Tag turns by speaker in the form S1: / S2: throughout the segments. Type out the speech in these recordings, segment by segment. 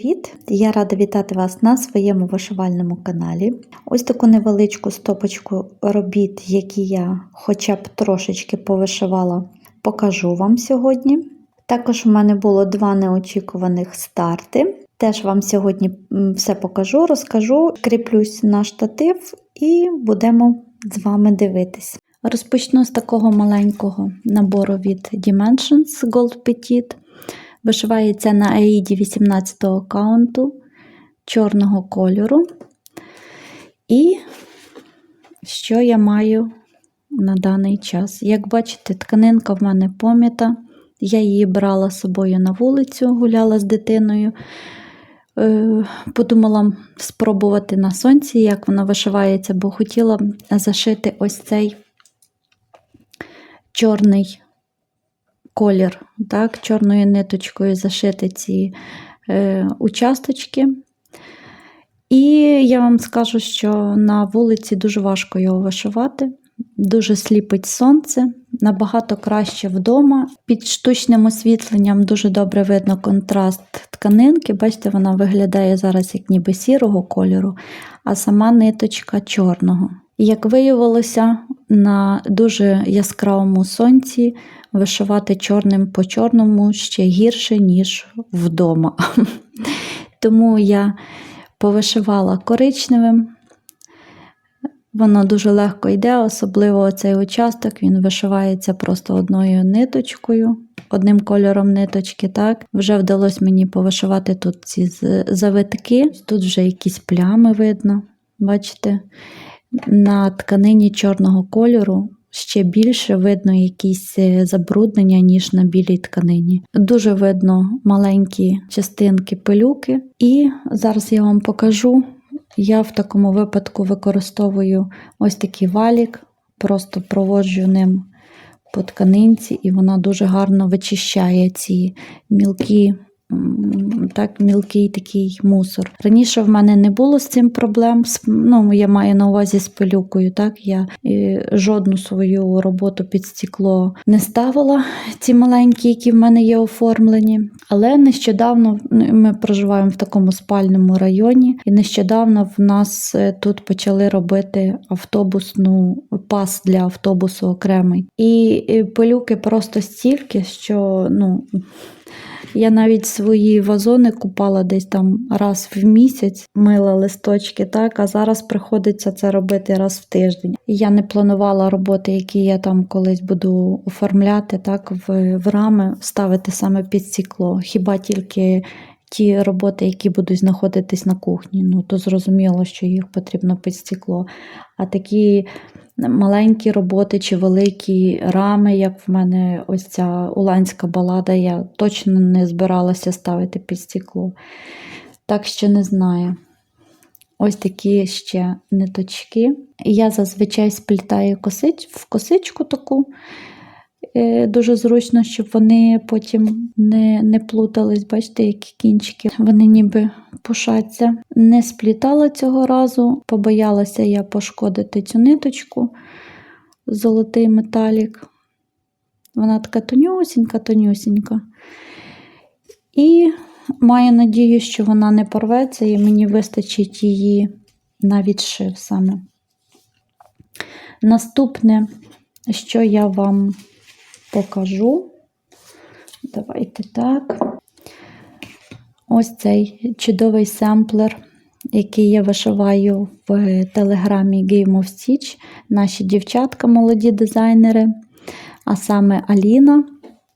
S1: привіт! Я рада вітати вас на своєму вишивальному каналі. Ось таку невеличку стопочку робіт, які я хоча б трошечки повишивала, покажу вам сьогодні. Також у мене було два неочікуваних старти. Теж вам сьогодні все покажу, розкажу, кріплюсь на штатив і будемо з вами дивитись. Розпочну з такого маленького набору від Dimensions Gold Petit. Вишивається на аїді 18 каунту чорного кольору. І що я маю на даний час? Як бачите, тканинка в мене пом'ята. Я її брала з собою на вулицю, гуляла з дитиною. Е, Подумала спробувати на сонці, як вона вишивається, бо хотіла зашити ось цей чорний колір, так, чорною ниточкою зашити ці е, участочки. І я вам скажу, що на вулиці дуже важко його вишивати, дуже сліпить сонце, набагато краще вдома. Під штучним освітленням дуже добре видно контраст тканинки. Бачите, вона виглядає зараз як ніби сірого кольору, а сама ниточка чорного. Як виявилося, на дуже яскравому сонці вишивати чорним по чорному ще гірше, ніж вдома. Тому я повишивала коричневим. Воно дуже легко йде, особливо цей участок, він вишивається просто одною ниточкою, одним кольором ниточки. так. Вже вдалося мені повишивати тут ці завитки. Тут вже якісь плями видно. Бачите? На тканині чорного кольору ще більше видно якісь е, забруднення, ніж на білій тканині. Дуже видно маленькі частинки пилюки. І зараз я вам покажу. Я в такому випадку використовую ось такий валік, просто проводжу ним по тканинці, і вона дуже гарно вичищає ці мілкі так, мілкий такий мусор. Раніше в мене не було з цим проблем. Ну, Я маю на увазі з пилюкою. Так? Я і жодну свою роботу під стекло не ставила, ці маленькі, які в мене є оформлені. Але нещодавно ми проживаємо в такому спальному районі, і нещодавно в нас е, тут почали робити автобусну пас для автобусу окремий. І пилюки просто стільки, що ну. Я навіть свої вазони купала десь там раз в місяць, мила листочки, так, а зараз приходиться це робити раз в тиждень. Я не планувала роботи, які я там колись буду оформляти, так, в, в рами, ставити саме під стекло. Хіба тільки. Ті роботи, які будуть знаходитись на кухні, ну то зрозуміло, що їх потрібно під стекло. А такі маленькі роботи чи великі рами, як в мене ось ця уланська балада, я точно не збиралася ставити під стекло. Так що не знаю. Ось такі ще ниточки. Я зазвичай сплітаю косич, в косичку таку. Е, дуже зручно, щоб вони потім не не плутались, бачите, які кінчики. Вони ніби пушаться. Не сплітала цього разу, побоялася я пошкодити цю ниточку, золотий металік. Вона така тонюсінька, тонюсінька. І маю надію, що вона не порветься, і мені вистачить її на відшив саме. Наступне, що я вам покажу. Давайте так. Ось цей чудовий семплер, який я вишиваю в телеграмі Game of Stitch. Наші дівчатка, молоді дизайнери, а саме Аліна.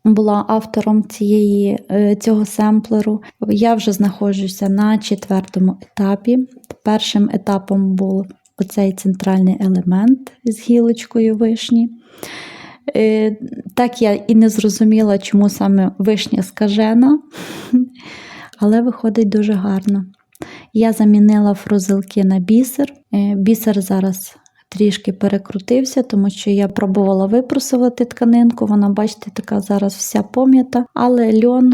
S1: Була автором цієї, е, цього семплеру. Я вже знаходжуся на четвертому етапі. Першим етапом був оцей центральний елемент з гілочкою вишні. Е, так я і не зрозуміла, чому саме вишня скажена, але виходить дуже гарно. Я замінила фрузелки на бісер. Е, бісер зараз трішки перекрутився, тому що я пробувала випросувати тканинку. Вона, бачите, така зараз вся пом'ята. Але льон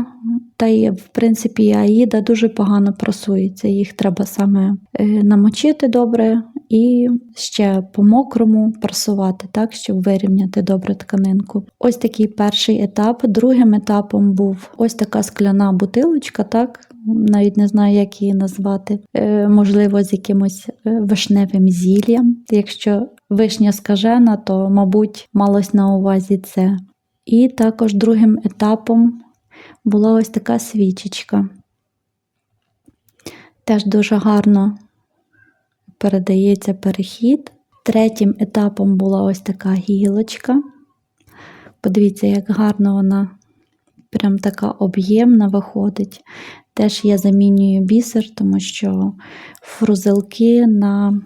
S1: та й, в принципі, аїда дуже погано просується. Їх треба саме е, намочити добре і ще по-мокрому прасувати, так, щоб вирівняти добре тканинку. Ось такий перший етап. Другим етапом був ось така скляна бутилочка, так, навіть не знаю, як її назвати, Е, можливо, з якимось е, вишневим зіллям. Якщо вишня скажена, то, мабуть, малось на увазі це. І також другим етапом була ось така свічечка. Теж дуже гарно передається перехід. Третім етапом була ось така гілочка. Подивіться, як гарно вона прям така об'ємна виходить. Теж я замінюю бісер, тому що фрузелки на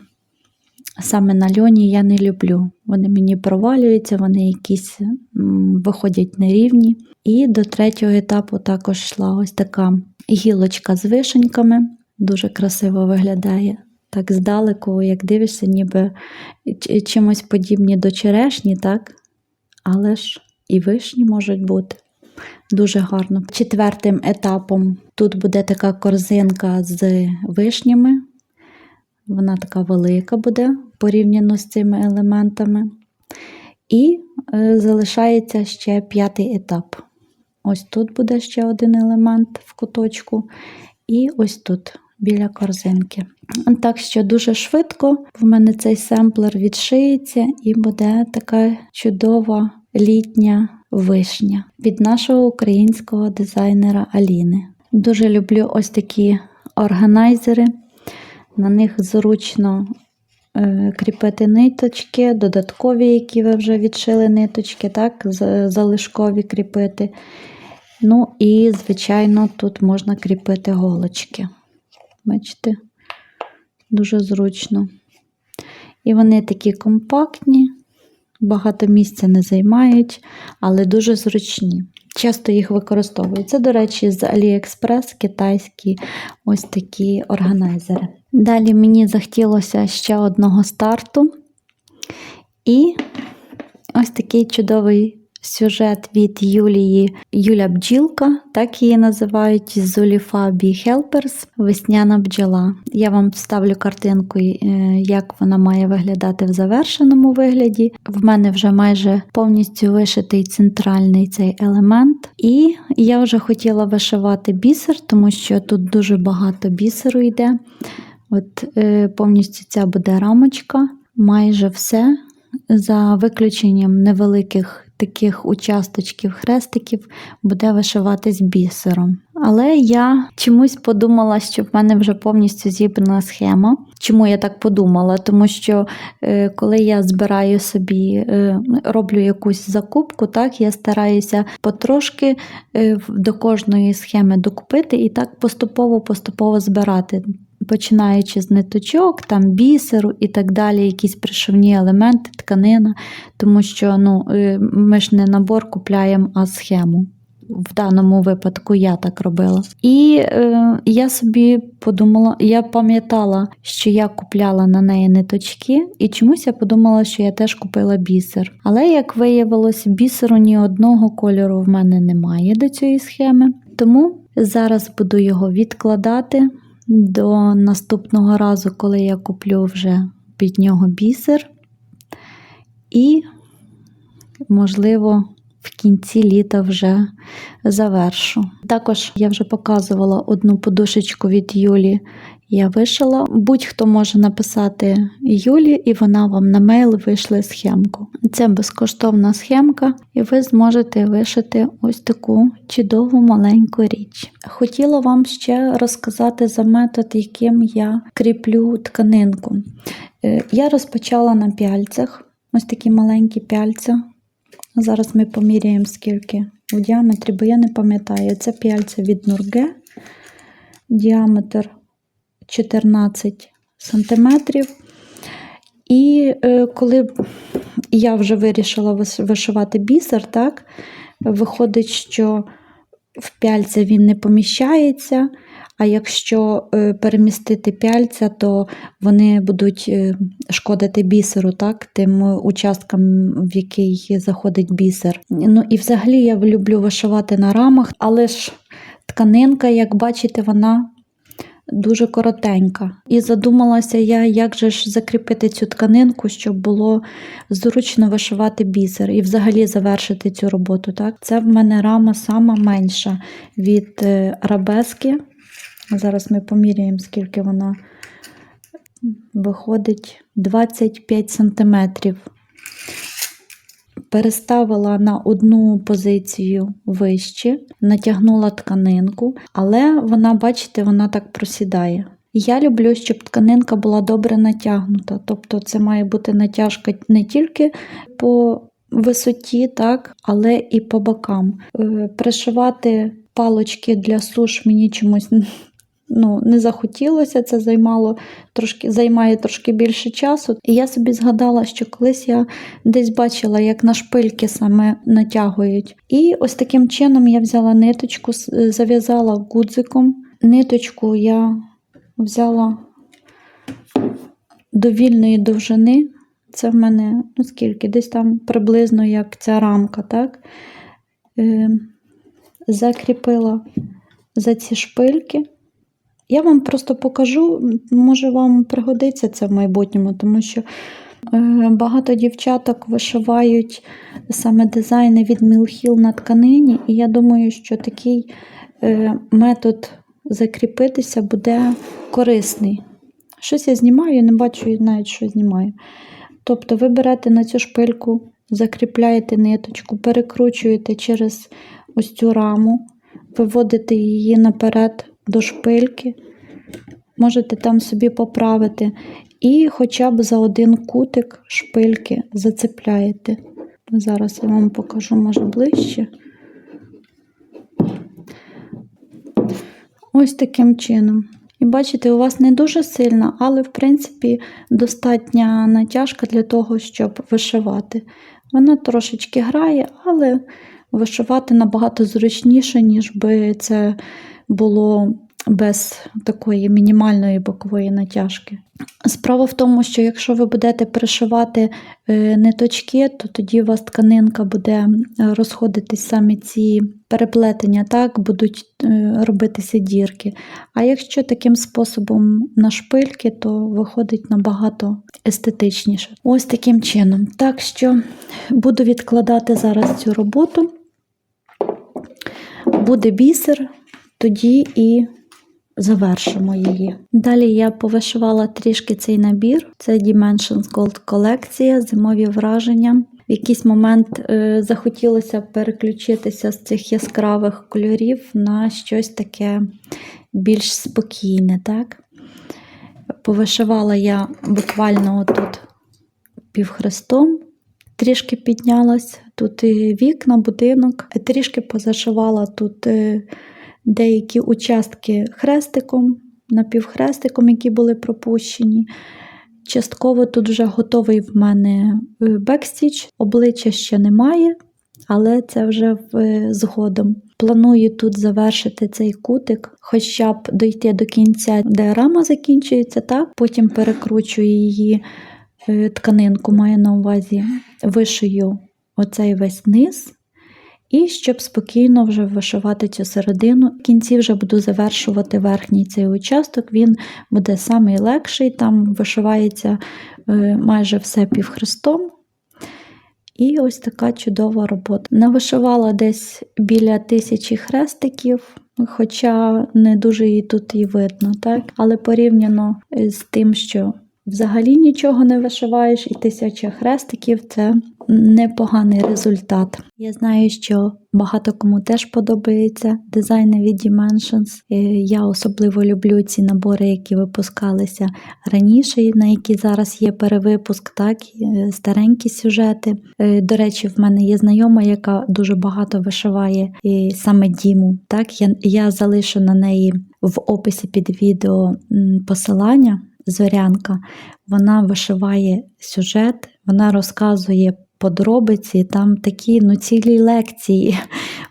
S1: саме на льоні я не люблю. Вони мені провалюються, вони якісь виходять нерівні. І до третього етапу також йшла ось така гілочка з вишеньками. Дуже красиво виглядає. Так здалеку, як дивишся, ніби чимось подібні до черешні, так? Але ж і вишні можуть бути. Дуже гарно. Четвертим етапом тут буде така корзинка з вишнями. Вона така велика буде порівняно з цими елементами. І е, залишається ще п'ятий етап. Ось тут буде ще один елемент в куточку, і ось тут біля корзинки. Так що дуже швидко в мене цей семплер відшиється і буде така чудова літня вишня від нашого українського дизайнера Аліни. Дуже люблю ось такі органайзери. На них зручно е, кріпити ниточки, додаткові, які ви вже відшили ниточки, так, залишкові кріпити. Ну і, звичайно, тут можна кріпити голочки. Бачите, дуже зручно. І вони такі компактні, багато місця не займають, але дуже зручні. Часто їх використовують. Це, до речі, з AliExpress китайські ось такі органайзери. Далі мені захотілося ще одного старту. І ось такий чудовий сюжет від Юлії Юля Бджілка, так її називають з Оліфа Bee Helpers Весняна бджола. Я вам вставлю картинку, е, як вона має виглядати в завершеному вигляді. В мене вже майже повністю вишитий центральний цей елемент. І я вже хотіла вишивати бісер, тому що тут дуже багато бісеру йде. От е, повністю ця буде рамочка, майже все за виключенням невеликих таких участочків, хрестиків, буде вишиватись бісером. Але я чомусь подумала, що в мене вже повністю зібрана схема. Чому я так подумала? Тому що е, коли я збираю собі, е, роблю якусь закупку, так я стараюся потрошки е, до кожної схеми докупити і так поступово-поступово збирати починаючи з ниточок, там бісеру і так далі, якісь пришивні елементи, тканина, тому що ну, е, ми ж не набор купляємо, а схему. В даному випадку я так робила. І е, я собі подумала, я пам'ятала, що я купляла на неї ниточки, і чомусь я подумала, що я теж купила бісер. Але, як виявилось, бісеру ні одного кольору в мене немає до цієї схеми. Тому зараз буду його відкладати до наступного разу, коли я куплю вже під нього бісер. І, можливо, в кінці літа вже завершу. Також я вже показувала одну подушечку від Юлі. Я вишила. Будь-хто може написати Юлі, і вона вам на мейл вийшле схемку. Це безкоштовна схемка, і ви зможете вишити ось таку чудову маленьку річ. Хотіла вам ще розказати за метод, яким я кріплю тканинку. Е, Я розпочала на пяльцях, ось такі маленькі пяльця. Зараз ми поміряємо скільки у діаметрі, бо я не пам'ятаю. Це пяльця від Нурге. Діаметр 14 сантиметрів. І е, коли я вже вирішила вишивати бісер, так, виходить, що в пяльця він не поміщається, а якщо е, перемістити пяльця, то вони будуть е, шкодити бісеру, так, тим участкам, в який заходить бісер. Ну і взагалі я люблю вишивати на рамах, але ж тканинка, як бачите, вона дуже коротенька. І задумалася я, як же ж закріпити цю тканинку, щоб було зручно вишивати бісер і взагалі завершити цю роботу. Так? Це в мене рама сама менша від е, арабески. Зараз ми поміряємо, скільки вона виходить 25 сантиметрів. Переставила на одну позицію вище, натягнула тканинку, але вона, бачите, вона так просідає. Я люблю, щоб тканинка була добре натягнута. Тобто це має бути натяжка не тільки по висоті, так, але і по бокам. Е, Пришивати палочки для суш мені чомусь ну, не захотілося, це займало трошки, займає трошки більше часу. І я собі згадала, що колись я десь бачила, як на шпильки саме натягують. І ось таким чином я взяла ниточку, зав'язала гудзиком. Ниточку я взяла довільної довжини. Це в мене, ну скільки, десь там приблизно як ця рамка, так? Е, закріпила за ці шпильки. Я вам просто покажу, може вам пригодиться це в майбутньому, тому що е, багато дівчаток вишивають саме дизайни від Мілхіл на тканині, і я думаю, що такий е, метод закріпитися буде корисний. Щось я знімаю, не бачу навіть, що знімаю. Тобто ви берете на цю шпильку, закріпляєте ниточку, перекручуєте через ось цю раму, виводите її наперед до шпильки, можете там собі поправити, і хоча б за один кутик шпильки зацепляєте. Зараз я вам покажу, може, ближче. Ось таким чином. І бачите, у вас не дуже сильна, але в принципі достатня натяжка для того, щоб вишивати. Вона трошечки грає, але вишивати набагато зручніше, ніж би це було без такої мінімальної бокової натяжки. Справа в тому, що якщо ви будете пришивати е, ниточки, то тоді у вас тканинка буде розходитись саме ці переплетення, так, будуть е, робитися дірки. А якщо таким способом на шпильки, то виходить набагато естетичніше. Ось таким чином. Так що буду відкладати зараз цю роботу. Буде бісер, тоді і завершимо її. Далі я повишивала трішки цей набір. Це Dimensions Gold колекція, зимові враження. В якийсь момент е, захотілося переключитися з цих яскравих кольорів на щось таке більш спокійне. так? Повишивала я буквально отут півхрестом, трішки піднялась, тут і вікна, будинок, трішки позашивала тут е, деякі участки хрестиком, напівхрестиком, які були пропущені. Частково тут вже готовий в мене е, бекстіч, обличчя ще немає, але це вже е, згодом. Планую тут завершити цей кутик, хоча б дойти до кінця, де рама закінчується, так? потім перекручую її е, тканинку, маю на увазі, вишию оцей весь низ. І щоб спокійно вже вишивати цю середину. В кінці вже буду завершувати верхній цей участок, він буде самий легший, там вишивається е, майже все півхрестом. І ось така чудова робота. Навишивала десь біля тисячі хрестиків, хоча не дуже її тут і видно, так? але порівняно з тим, що взагалі нічого не вишиваєш, і тисяча хрестиків це непоганий результат. Я знаю, що багато кому теж подобається дизайни від Dimensions. Е, Я особливо люблю ці набори, які випускалися раніше, на які зараз є перевипуск, так, е, старенькі сюжети. Е, До речі, в мене є знайома, яка дуже багато вишиває саме Діму. Так, я, я залишу на неї в описі під відео посилання. Зорянка, вона вишиває сюжет, вона розказує подробиці, там такі ну, цілі лекції.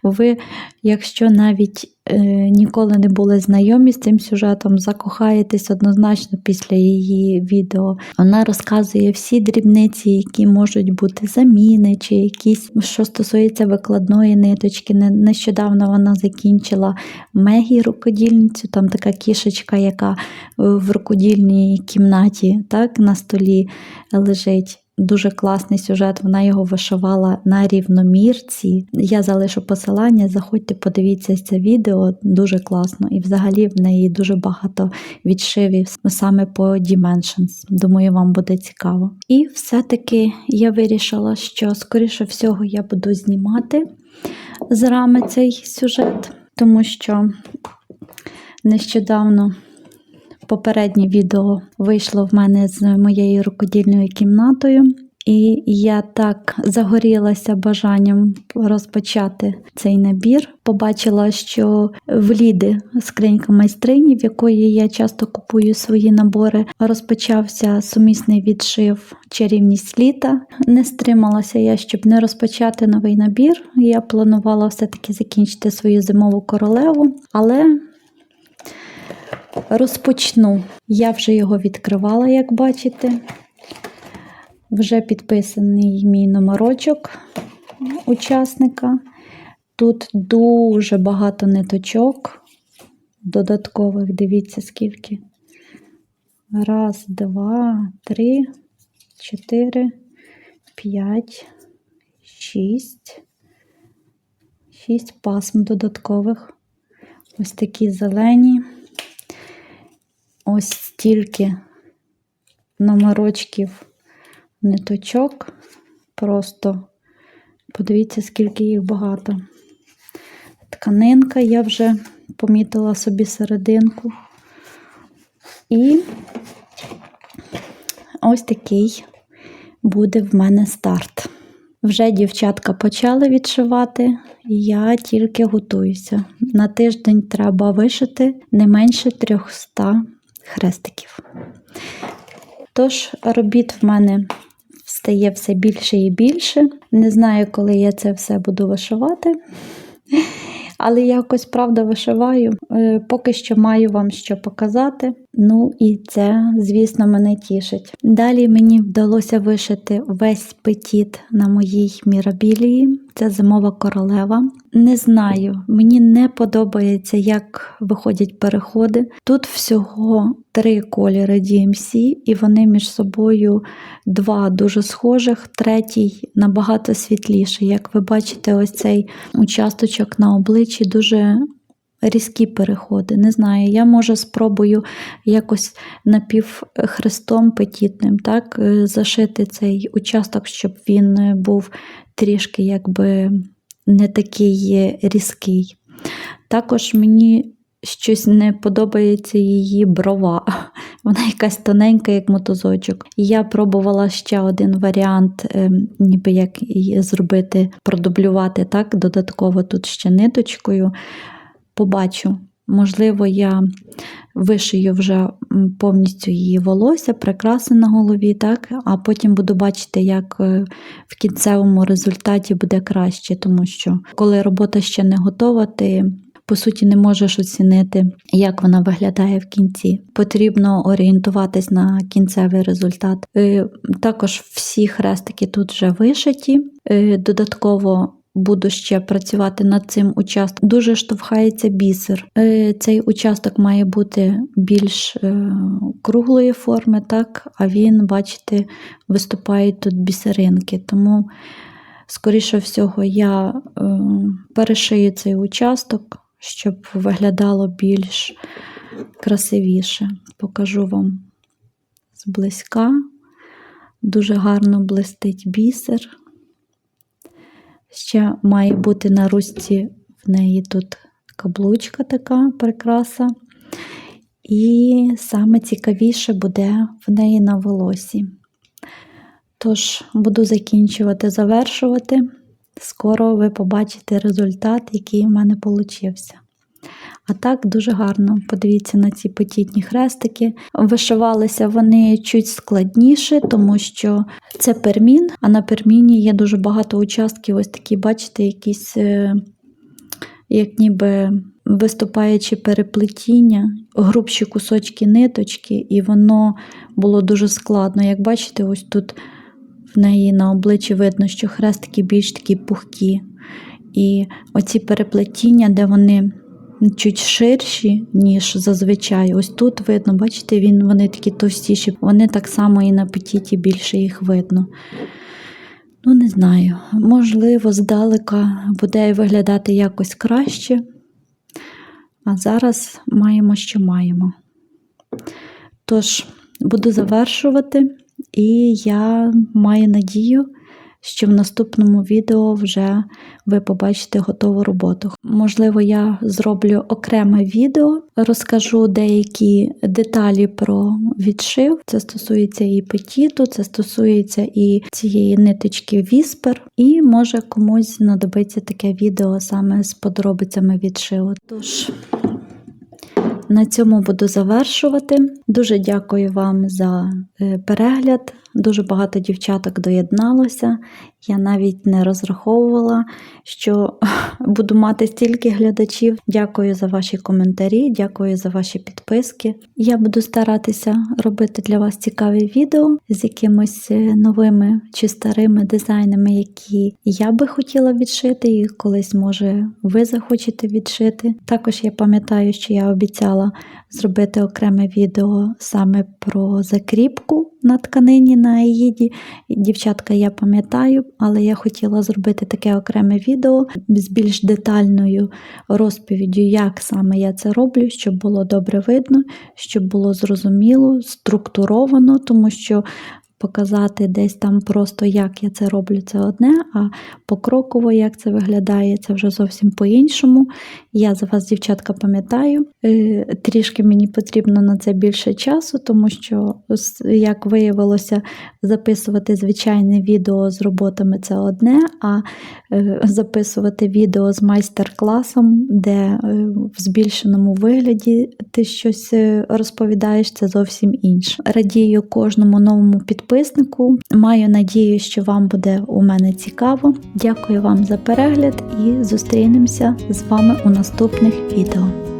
S1: Ви, якщо навіть е, ніколи не були знайомі з цим сюжетом, закохаєтесь однозначно після її відео. Вона розказує всі дрібниці, які можуть бути заміни, чи якісь, що стосується викладної ниточки. Нещодавно вона закінчила Мегі рукодільницю, там така кішечка, яка в рукодільній кімнаті так, на столі лежить. Дуже класний сюжет, вона його вишивала на рівномірці. Я залишу посилання, заходьте, подивіться це відео, дуже класно. І взагалі в неї дуже багато відшивів саме по Dimensions. Думаю, вам буде цікаво. І все-таки я вирішила, що, скоріше всього, я буду знімати з рами цей сюжет, тому що нещодавно попереднє відео вийшло в мене з моєю рукодільною кімнатою. І я так загорілася бажанням розпочати цей набір. Побачила, що в Ліди скринька майстрині, в якої я часто купую свої набори, розпочався сумісний відшив чарівність літа. Не стрималася я, щоб не розпочати новий набір. Я планувала все-таки закінчити свою зимову королеву, але розпочну. Я вже його відкривала, як бачите. Вже підписаний мій номерочок учасника. Тут дуже багато ниточок додаткових. Дивіться, скільки. Раз, два, три, чотири, п'ять, шість. Шість пасм додаткових. Ось такі зелені. Ось стільки номерочків ниточок. Просто подивіться, скільки їх багато. Тканинка, я вже помітила собі серединку. І ось такий буде в мене старт. Вже дівчатка почали відшивати, я тільки готуюся. На тиждень треба вишити не менше 300 хрестиків. Тож, робіт в мене стає все більше і більше. Не знаю, коли я це все буду вишивати. Але я якось правда вишиваю. Е, Поки що маю вам що показати. Ну і це, звісно, мене тішить. Далі мені вдалося вишити весь петіт на моїй мірабілії. Це зимова королева. Не знаю, мені не подобається, як виходять переходи. Тут всього три кольори DMC, і вони між собою два дуже схожих, третій набагато світліший. Як ви бачите, ось цей участочок на обличчі дуже різкі переходи. Не знаю, я може спробую якось напівхрестом петітним, так, е, зашити цей участок, щоб він був трішки якби не такий різкий. Також мені щось не подобається її брова. Вона якась тоненька, як мотузочок. Я пробувала ще один варіант, е, ніби як її зробити, продублювати так, додатково тут ще ниточкою. Побачу. Можливо, я вишию вже повністю її волосся, прикраси на голові, так? а потім буду бачити, як е, в кінцевому результаті буде краще, тому що коли робота ще не готова, ти по суті не можеш оцінити, як вона виглядає в кінці. Потрібно орієнтуватись на кінцевий результат. Е, Також всі хрестики тут вже вишиті. Е, Додатково буду ще працювати над цим участком. Дуже штовхається бісер. Е, Цей участок має бути більш круглої форми, так, а він, бачите, виступають тут бісеринки. Тому, скоріше всього, я е, перешию цей участок, щоб виглядало більш красивіше. Покажу вам зблизька. Дуже гарно блистить бісер. Ще має бути на ручці в неї тут каблучка така прикраса. І саме цікавіше буде в неї на волосі. Tож, буду закінчувати, завершувати. Скоро ви побачите результат, який в мене получився. А так дуже гарно. Подивіться на ці потітні хрестики. Вишивалися вони чуть складніше, тому що це пермін, а на перміні є дуже багато участків, ось такі, бачите, якісь, е, як ніби виступаючи переплетіння, грубші кусочки ниточки, і воно було дуже складно. Як бачите, ось тут в неї на обличчі видно, що хрестики більш такі пухкі. І оці переплетіння, де вони чуть ширші, ніж зазвичай. Ось тут видно, бачите, він, вони такі товстіші, вони так само і на петіті більше їх видно. Ну, не знаю, можливо, здалека буде виглядати якось краще. А зараз маємо, що маємо. Тож, буду завершувати, і я маю надію, що в наступному відео вже ви побачите готову роботу. Можливо, я зроблю окреме відео, розкажу деякі деталі про відшив. Це стосується і петіту, це стосується і цієї ниточки віспер, і може комусь знадобиться таке відео саме з подробицями відшиву. Тож. На цьому буду завершувати. Дуже дякую вам за е, перегляд. Дуже багато дівчаток доєдналося. Я навіть не розраховувала, що буду мати стільки глядачів. Дякую за ваші коментарі, дякую за ваші підписки. Я буду старатися робити для вас цікаві відео з якимись е, новими чи старими дизайнами, які я би хотіла відшити, і колись, може, ви захочете відшити. Також я пам'ятаю, що я обіцяла зробити окреме відео саме про закріпку на тканині на аїді. Дівчатка, я пам'ятаю, але я хотіла зробити таке окреме відео з більш детальною розповіддю, як саме я це роблю, щоб було добре видно, щоб було зрозуміло, структуровано, тому що. Показати десь там просто, як я це роблю, це одне, а покроково, як це виглядає, це вже зовсім по-іншому. Я за вас, дівчатка, пам'ятаю. Е, Трішки мені потрібно на це більше часу, тому що, як виявилося, записувати звичайне відео з роботами це одне, а е, записувати відео з майстер-класом, де е, в збільшеному вигляді ти щось розповідаєш, це зовсім інше. Радію кожному новому підписнику. Маю надію, що вам буде у мене цікаво. Дякую вам за перегляд і зустрінемося з вами у наступних відео.